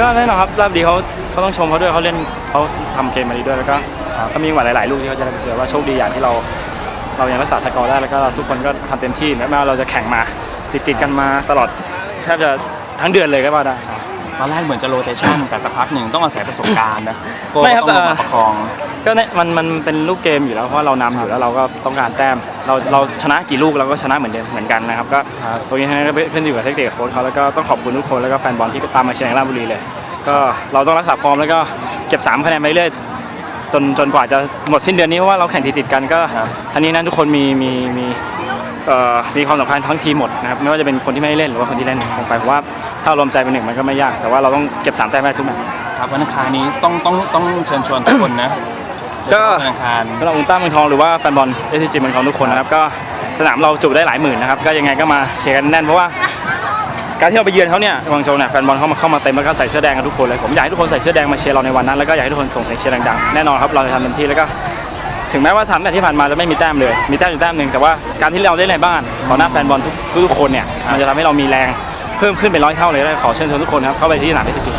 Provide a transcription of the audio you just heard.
ก็แน่นอนครับลาบดีเขาเขาต้องชมเขาด้วยเขาเล่นเขาทำเกมมาดีด้วยแล้วก็เขามีจังหวะหลายๆลูกที่เขาจะได้เจอว่าโชคดีอย่างที่เรา เรายังรักษาสกอร์ได้แล้วก็ทุกคนก็ทำเต็มที่แม้ว่าเราจะแข่งมาติดติดๆกันมาตลอดแทบจะทั้งเดือนเลยก็ว่าได้ครับ ตอนแรกเหมือนจะโรเตชัน แต่สักพักหนึ่งต้องอาศัยประสบการณ์นะโก้ไม่ครับ ต้องลงแต่มาประคอง ก็เนี่ยมันมันเป็นลูกเกมอยู่แล้วเพราะว่าเรานำอยู่แล้วเราก็ต้องการแต้ม เราเราชนะกี่ลูกเราก็ชนะเหมือนเดิมเหมือนกันนะครับก็ครับตรงนี้ก็ขึ้นอยู่กับเทคนิคกับโค้ชเขาแล้วก็ต้องขอบคุณทุกคนแล้วก็แฟนบอลที่ตามมาเชียร์ในราชบุรีเลย ก็เราต้องรักษาฟอร์มแล้วก็เก็บ3คะแนนไปเรื่อยจนจนกว่าจะหมดสิ้นเดือนนี้เพราะว่าเราแข่งติดติดๆกันก็ครับทันนี้นั้นทุกคนมีมีมีเอ่อมีความสำคัญทั้งทีมหมดนะครับไม่ว่าจะเป็นคนที่ไม่ได้เล่นหรือว่าคนที่เล่นลงไปเพราะว่าถ้าเรารวมใจเป็นหนึ่งมันก็ไม่ยาก แต่ว่าเราต้องเก็บสามแต้มให้ได้ทุกแมตช์ครับวันอังคารนี้ต้องต้องต้องเชิญชวนทุกคนนะ ก็วันอังคารสำหรับอุลตร้าเมืองทองหรือว่าแฟนบอลเอสจีเมืองทองทุกคนนะครับก็สนามเราจุได้หลายหมื่นนะครับก็ยังไงก็มาเชียร์กันแน่นเพราะว่าการที่เราไปเยือนเขาเนี่ยวังโจวเนี่ยแฟนบอลเข้ามาเข้ามาเต็มแล้วก็ใส่เสื้อแดงกันทุกคนเลยผมอยากให้ทุกคนใส่เสื้อแดงมาเชียร์เราในวันนั้นแล้วก็อยากให้ทุกคนส่งเสียงเชียร์ดังๆแน่นอนครับเราจะทำเต็มที่แล้วก็ถึงแม้ว่าทำแต่ที่ผ่านมาจะไม่มีแต้มเลย มีแต้มอยู่แต้มหนึ่งแต่ว่าการที่เราได้ในบ้านต่อหน้าแฟนบอลทุกทุกๆคนเนี่ยมันจะทำให้เรามีแรงเพิ่มขึ้นเป็นร้อยเท่าเลยแล้วขอเชิญชวนทุกคนครับเข้าไปที่สนามเอสจี